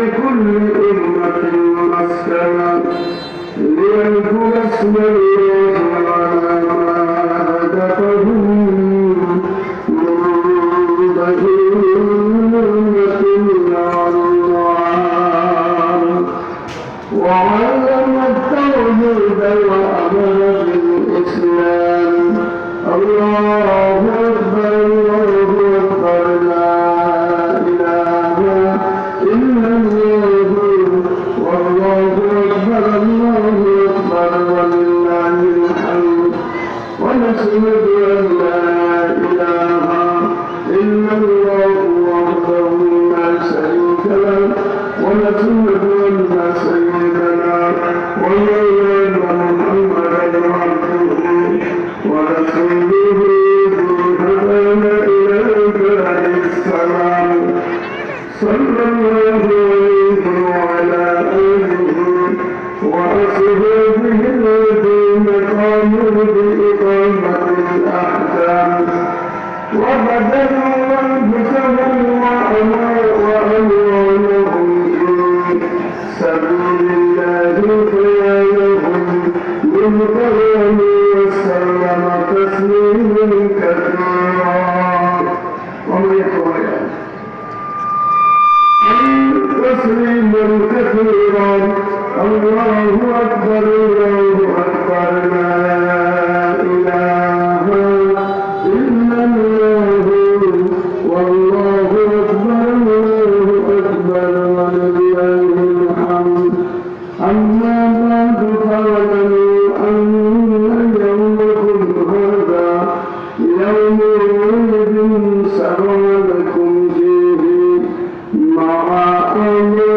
لكل أمة مسكنا ليذكر اسم وعلم التوحيد وأمر بالإسلام. الله أكبر الله أكبر لا إله إلا الله. والله أكبر الله أكبر ولله الحمد. ونشهد السلام صلى الله عليه وعلى آله وأصحابه الذين قاموا بإقامة الأحكام وبذلوا أنفسهم وأموالهم في سبيل الله خيانهم بالقرآن وسلم تسليما Hallelujah.